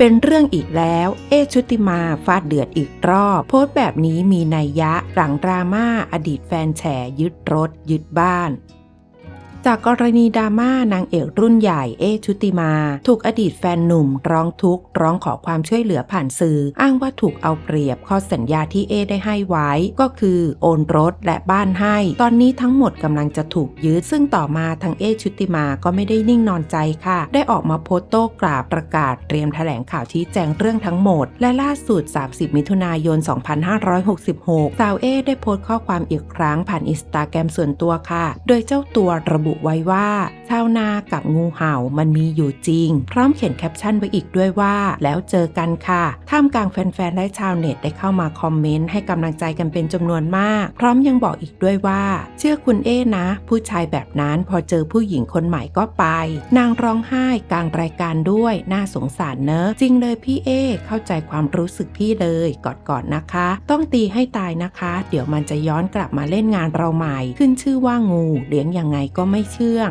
เป็นเรื่องอีกแล้ว เอชุติมาฟาดเดือดอีกรอบ โพสต์แบบนี้มีนัยยะหลังดราม่าอดีตแฟนแฉยึดรถ ยึดบ้าน จากกรณีดราม่านางเอกรุ่นใหญ่เอชุติมา ถูกอดีตแฟนหนุ่มร้องทุกข์ร้องขอความช่วยเหลือผ่านสื่อ อ้างว่าถูกเอาเปรียบข้อสัญญาที่เอได้ให้ไว้ ก็คือโอนรถและบ้านให้ ตอนนี้ทั้งหมดกำลังจะถูกยึด ซึ่งต่อมาทางเอชุติมาก็ไม่ได้นิ่งนอนใจค่ะ ได้ออกมาโพสต์โต้กราบประกาศเตรียมแถลงข่าวชี้แจงเรื่องทั้งหมด และล่าสุด 30 มิถุนายน 2566 สาวเอได้โพสต์ข้อความอีกครั้งผ่านอินสตาแกรมส่วนตัวค่ะ โดยเจ้าตัวระบุไว้ว่า ชาวนากับงูเห่ามันมีอยู่จริง พร้อมเขียนแคปชั่นไว้อีกด้วยว่า แล้วเจอกันค่ะ ท่ามกลางแฟนๆและชาวเน็ตได้เข้ามาคอมเมนต์ให้กำลังใจกันเป็นจำนวนมาก พร้อมยังบอกอีกด้วยว่า เชื่อคุณเอ้นะ ผู้ชายแบบนั้นพอเจอผู้หญิงคนใหม่ก็ไป นางร้องไห้กลางรายการด้วยน่าสงสารเนอะจริงเลยพี่เอเข้าใจความรู้สึกพี่เลยกอดก่อนนะคะ ต้องตีให้ตายนะคะ เดี๋ยวมันจะย้อนกลับมาเล่นงานเราใหม่ ขึ้นชื่อว่างู เลี้ยงยังไงก็ไม่เชื่อง